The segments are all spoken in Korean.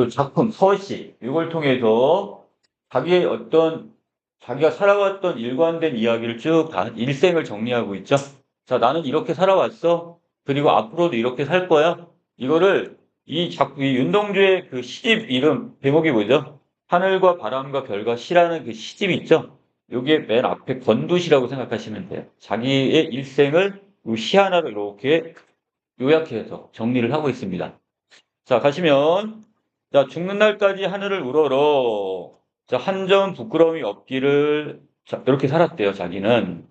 또 작품, 서시, 이걸 통해서 자기의 어떤 자기가 살아왔던 일관된 이야기를 쭉 다 일생을 정리하고 있죠. 자, 나는 이렇게 살아왔어. 그리고 앞으로도 이렇게 살 거야. 이거를 이 작품, 이 윤동주의 그 시집 이름, 제목이 뭐죠? 하늘과 바람과 별과 시라는 그 시집 있죠? 여기에 맨 앞에 건두시라고 생각하시면 돼요. 자기의 일생을 이시 하나로 이렇게 요약해서 정리를 하고 있습니다. 자, 가시면, 자, 죽는 날까지 하늘을 우러러, 자, 한 점 부끄러움이 없기를, 자, 이렇게 살았대요, 자기는.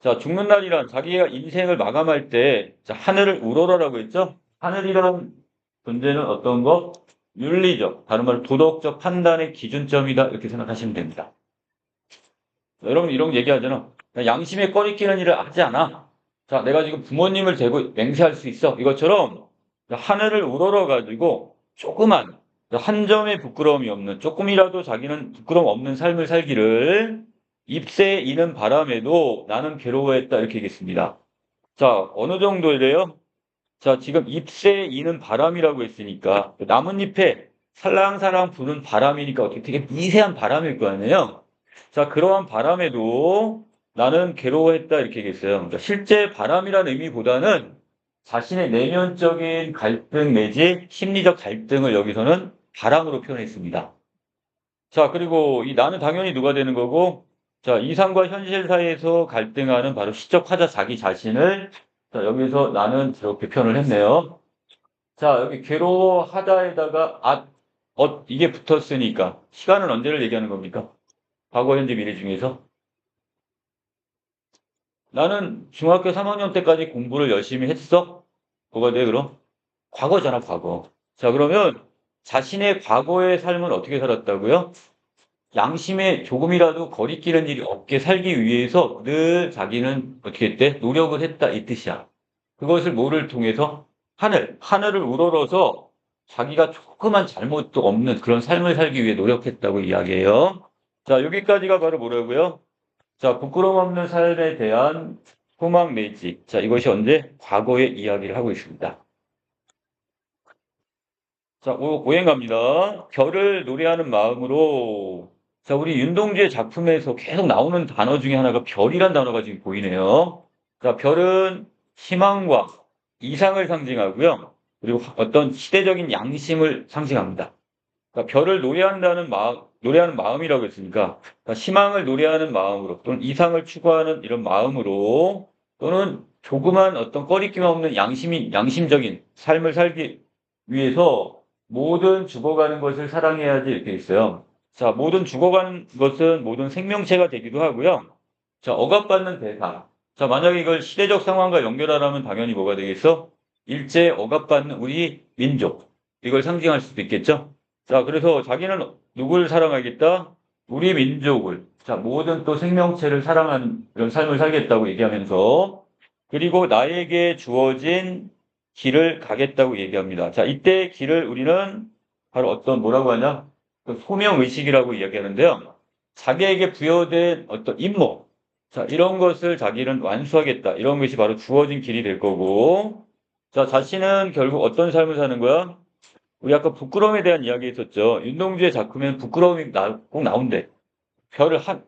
자, 죽는 날이란 자기가 인생을 마감할 때, 자, 하늘을 우러러라고 했죠? 하늘이란 존재는 어떤 거? 윤리적, 다른 말로 도덕적 판단의 기준점이다, 이렇게 생각하시면 됩니다. 자, 여러분, 이런 얘기 하잖아. 야, 양심에 꺼리끼는 일을 하지 않아. 자, 내가 지금 부모님을 대고 맹세할 수 있어. 이것처럼 하늘을 우러러 가지고 조그만 한 점의 부끄러움이 없는 조금이라도 자기는 부끄러움 없는 삶을 살기를 입새에 이는 바람에도 나는 괴로워했다 이렇게 얘기했습니다. 자, 어느 정도래요? 자, 지금 잎새에 이는 바람이라고 했으니까 나뭇잎에 살랑살랑 부는 바람이니까 어떻게 되게 미세한 바람일 거 아니에요? 자, 그러한 바람에도 나는 괴로워했다 이렇게 얘기했어요. 그러니까 실제 바람이라는 의미보다는 자신의 내면적인 갈등 내지 심리적 갈등을 여기서는 바람으로 표현했습니다. 자, 그리고 이 나는 당연히 누가 되는 거고, 자, 이상과 현실 사이에서 갈등하는 바로 시적 화자 자기 자신을, 자, 여기서 나는 이렇게 표현을 했네요. 자, 여기 괴로워하다에다가, 아, 어, 이게 붙었으니까, 시간은 언제를 얘기하는 겁니까? 과거, 현재, 미래 중에서? 나는 중학교 3학년 때까지 공부를 열심히 했어? 뭐가 돼, 그럼? 과거잖아, 과거. 자, 그러면 자신의 과거의 삶을 어떻게 살았다고요? 양심에 조금이라도 거리끼는 일이 없게 살기 위해서 늘 자기는 어떻게 했대? 노력을 했다, 이 뜻이야. 그것을 뭐를 통해서? 하늘, 하늘을 우러러서 자기가 조그만 잘못도 없는 그런 삶을 살기 위해 노력했다고 이야기해요. 자, 여기까지가 바로 뭐라고요? 자, 부끄러움 없는 삶에 대한 소망 내지. 자, 이것이 언제? 과거의 이야기를 하고 있습니다. 자, 오, 오행 갑니다. 별을 노래하는 마음으로. 자, 우리 윤동주의 작품에서 계속 나오는 단어 중에 하나가 별이란 단어가 지금 보이네요. 자, 별은 희망과 이상을 상징하고요. 그리고 어떤 시대적인 양심을 상징합니다. 그러니까 별을 노래한다는 마음, 노래하는 마음이라고 했으니까 그러니까 희망을 노래하는 마음으로 또는 이상을 추구하는 이런 마음으로 또는 조그만 어떤 꺼리낌 없는 양심이 양심적인 삶을 살기 위해서 모든 죽어가는 것을 사랑해야지 이렇게 있어요. 자, 모든 죽어가는 것은 모든 생명체가 되기도 하고요. 자, 억압받는 대상. 자, 만약에 이걸 시대적 상황과 연결하라면 당연히 뭐가 되겠어? 일제 억압받는 우리 민족. 이걸 상징할 수도 있겠죠? 자, 그래서 자기는 누구를 사랑하겠다? 우리 민족을. 자, 모든 또 생명체를 사랑하는 이런 삶을 살겠다고 얘기하면서 그리고 나에게 주어진 길을 가겠다고 얘기합니다. 자, 이때 길을 우리는 바로 어떤 뭐라고 하냐? 그 소명의식이라고 이야기하는데요. 자기에게 부여된 어떤 임무. 자, 이런 것을 자기는 완수하겠다. 이런 것이 바로 주어진 길이 될 거고. 자, 자신은 결국 어떤 삶을 사는 거야? 우리 아까 부끄러움에 대한 이야기 했었죠. 윤동주의 작품에는 부끄러움이 나, 꼭 나온대. 별을 한,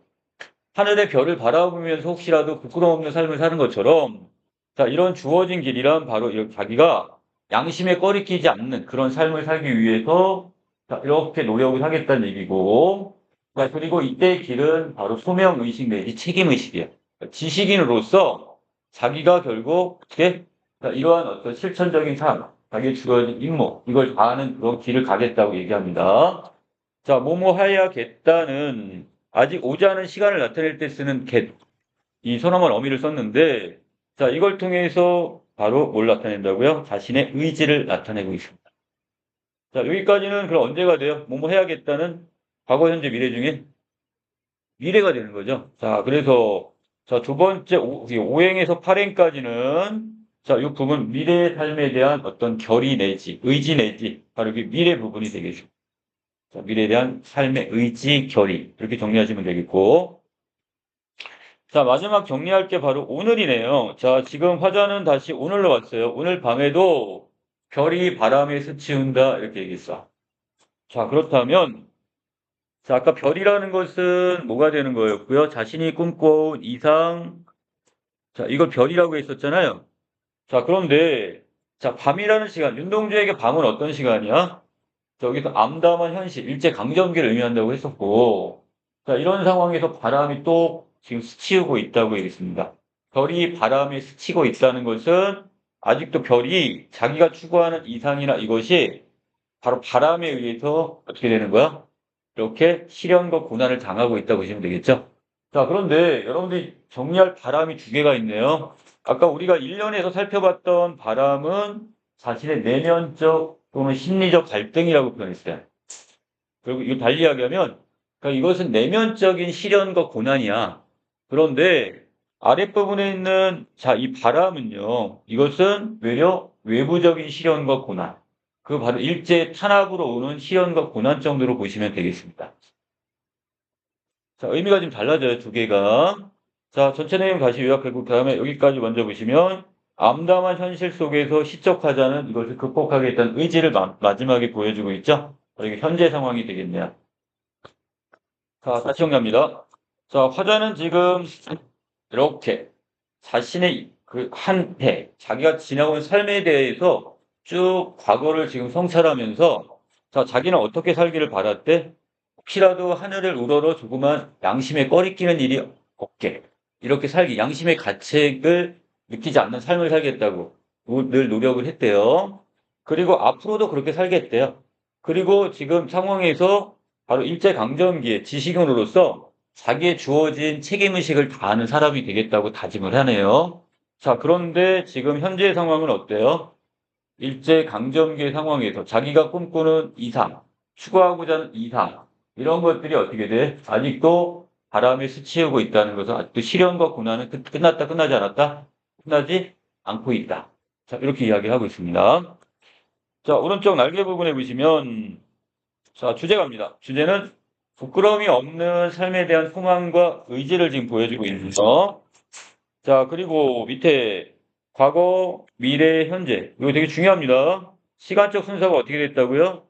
하늘의 별을 바라보면서 혹시라도 부끄러움 없는 삶을 사는 것처럼 자, 이런 주어진 길이란 바로 자기가 양심에 꺼리끼지 않는 그런 삶을 살기 위해서 자, 이렇게 노력을 하겠다는 얘기고 자, 그리고 이때의 길은 바로 소명의식 내지 책임의식이에요. 지식인으로서 자기가 결국 어떻게 자, 이러한 어떤 실천적인 삶, 자기의 주어진 임무, 이걸 다하는 그런 길을 가겠다고 얘기합니다. 자, 뭐뭐 하야 겠다는 아직 오지 않은 시간을 나타낼 때 쓰는 get, 이 선어만 어미를 썼는데 자, 이걸 통해서 바로 뭘 나타낸다고요? 자신의 의지를 나타내고 있습니다. 자, 여기까지는 그럼 언제가 돼요? 뭐뭐 해야겠다는 과거, 현재, 미래 중에 미래가 되는 거죠. 자, 그래서 자, 두 번째 오, 오행에서 8행까지는 자, 이 부분 미래의 삶에 대한 어떤 결의 내지 의지 내지 바로 이 미래 부분이 되겠습니다. 자, 미래에 대한 삶의 의지, 결의 이렇게 정리하시면 되겠고 자, 마지막 정리할 게 바로 오늘이네요. 자, 지금 화자는 다시 오늘로 왔어요. 오늘 밤에도 별이 바람에 스치운다 이렇게 얘기했어. 자, 그렇다면, 자, 아까 별이라는 것은 뭐가 되는 거였고요? 자신이 꿈꿔온 이상, 자, 이걸 별이라고 했었잖아요. 자, 그런데, 자, 밤이라는 시간, 윤동주에게 밤은 어떤 시간이야? 저기서 암담한 현실, 일제 강점기를 의미한다고 했었고, 자, 이런 상황에서 바람이 또 지금 스치우고 있다고 얘기했습니다. 별이 바람에 스치고 있다는 것은 아직도 별이 자기가 추구하는 이상이나 이것이 바로 바람에 의해서 어떻게 되는 거야? 이렇게 시련과 고난을 당하고 있다고 보시면 되겠죠? 자, 그런데 여러분들이 정리할 바람이 두 개가 있네요. 아까 우리가 1년에서 살펴봤던 바람은 자신의 내면적 또는 심리적 갈등이라고 표현했어요. 그리고 이거 달리 이야기하면 그러니까 이것은 내면적인 시련과 고난이야. 그런데 아랫부분에 있는 자, 이 바람은요. 이것은 외려 외부적인 시련과 고난. 그 바로 일제 탄압으로 오는 시련과 고난 정도로 보시면 되겠습니다. 자, 의미가 좀 달라져요. 두 개가. 자, 전체 내용 다시 요약하고 그다음에 여기까지 먼저 보시면 암담한 현실 속에서 시적하자는 이것을 극복하겠다는 의지를 마, 마지막에 보여주고 있죠. 이게 현재 상황이 되겠네요. 자, 다시 정리합니다. 자, 화자는 지금 이렇게 자신의 그 한 해, 자기가 지나온 삶에 대해서 쭉 과거를 지금 성찰하면서 자, 자기는 어떻게 살기를 바랐대? 혹시라도 하늘을 우러러 조그만 양심에 꺼리 끼는 일이 없게 이렇게 살기, 양심의 가책을 느끼지 않는 삶을 살겠다고 늘 노력을 했대요. 그리고 앞으로도 그렇게 살겠대요. 그리고 지금 상황에서 바로 일제강점기에 지식인으로서 자기의 주어진 책임의식을 다하는 사람이 되겠다고 다짐을 하네요. 자, 그런데 지금 현재 상황은 어때요? 일제 강점기 상황에서 자기가 꿈꾸는 이상, 추구하고자 하는 이상, 이런 것들이 어떻게 돼? 아직도 바람에 스치우고 있다는 것은 아직도 시련과 고난은 끝났다, 끝나지 않았다? 끝나지 않고 있다. 자, 이렇게 이야기하고 있습니다. 자, 오른쪽 날개 부분에 보시면, 자, 주제가입니다. 주제는 부끄러움이 없는 삶에 대한 소망과 의지를 지금 보여주고 있는거 자, 그리고 밑에 과거, 미래, 현재. 이거 되게 중요합니다. 시간적 순서가 어떻게 됐다고요?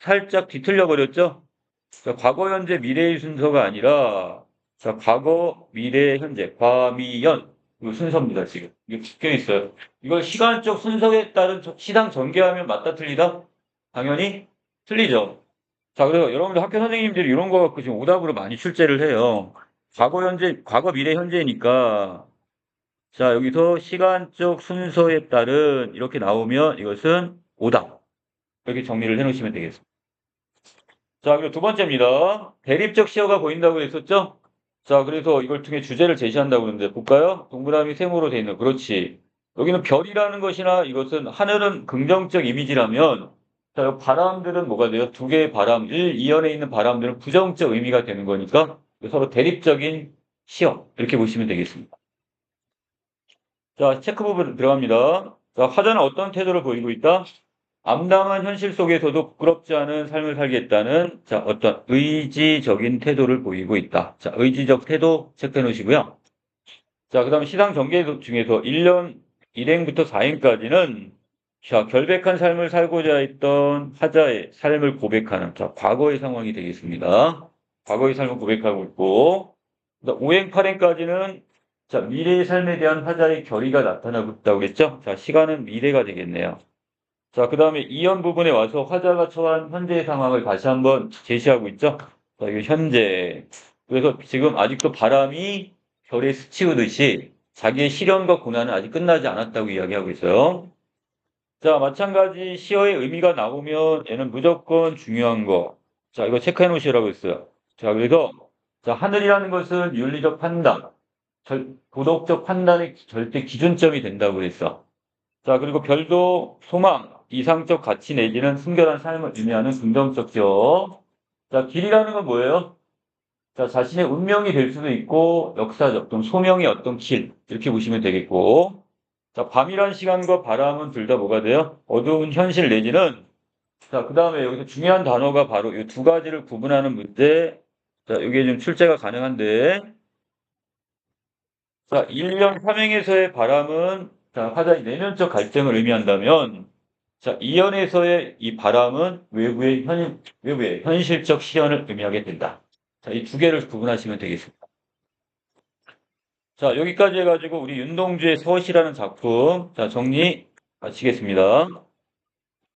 살짝 뒤틀려 버렸죠? 자, 과거, 현재, 미래의 순서가 아니라 자, 과거, 미래, 현재, 과미연 이 순서입니다. 지금 이게 묶여 있어요. 이걸 시간적 순서에 따른 시당 전개하면 맞다 틀리다? 당연히 틀리죠. 자, 그래서 여러분들 학교 선생님들이 이런 거 갖고 지금 오답으로 많이 출제를 해요. 과거, 현재, 과거, 미래, 현재니까 자, 여기서 시간적 순서에 따른 이렇게 나오면 이것은 오답. 이렇게 정리를 해 놓으시면 되겠습니다. 자, 그리고 두 번째입니다. 대립적 시어가 보인다고 했었죠? 자, 그래서 이걸 통해 주제를 제시한다고 그러는데 볼까요? 동그라미 세모로 되어 있는 그렇지. 여기는 별이라는 것이나 이것은 하늘은 긍정적 이미지라면 자, 바람들은 뭐가 돼요? 두 개의 바람, 1, 2연에 있는 바람들은 부정적 의미가 되는 거니까 서로 대립적인 시어 이렇게 보시면 되겠습니다. 자, 체크 부분 들어갑니다. 자, 화자는 어떤 태도를 보이고 있다? 암담한 현실 속에서도 부끄럽지 않은 삶을 살겠다는 자, 어떤 의지적인 태도를 보이고 있다. 자, 의지적 태도 체크해 놓으시고요. 자, 그 다음에 시상 전개 중에서 1년 1행부터 4행까지는 자, 결백한 삶을 살고자 했던 하자의 삶을 고백하는 자, 과거의 상황이 되겠습니다. 과거의 삶을 고백하고 있고 5행, 8행까지는 자, 미래의 삶에 대한 하자의 결의가 나타나고 있다고 했죠? 자, 시간은 미래가 되겠네요. 자, 그 다음에 이연 부분에 와서 화자가 처한 현재의 상황을 다시 한번 제시하고 있죠. 자, 이거 현재. 그래서 지금 아직도 바람이 별에 스치우듯이 자기의 시련과 고난은 아직 끝나지 않았다고 이야기하고 있어요. 자, 마찬가지 시어의 의미가 나오면 얘는 무조건 중요한 거. 자, 이거 체크해 놓으시라고 했어요. 자, 그래서 자, 하늘이라는 것은 윤리적 판단, 절, 도덕적 판단의 절대 기준점이 된다고 했어. 자, 그리고 별도 소망, 이상적 가치 내지는 순결한 삶을 의미하는 긍정적 지어. 자, 길이라는 건 뭐예요? 자, 자신의 운명이 될 수도 있고, 역사적, 또는 소명의 어떤 길, 이렇게 보시면 되겠고. 자, 밤이란 시간과 바람은 둘 다 뭐가 돼요? 어두운 현실 내지는, 자, 그 다음에 여기서 중요한 단어가 바로 이 두 가지를 구분하는 문제. 자, 이게 좀 출제가 가능한데. 자, 1년 3행에서의 바람은, 자, 화자의 내면적 갈등을 의미한다면, 자, 이연에서의 이 바람은 외부의 현, 외부의 현실적 시연을 의미하게 된다. 자, 이 두 개를 구분하시면 되겠습니다. 자, 여기까지 해가지고 우리 윤동주의 서시라는 작품, 자, 정리 마치겠습니다.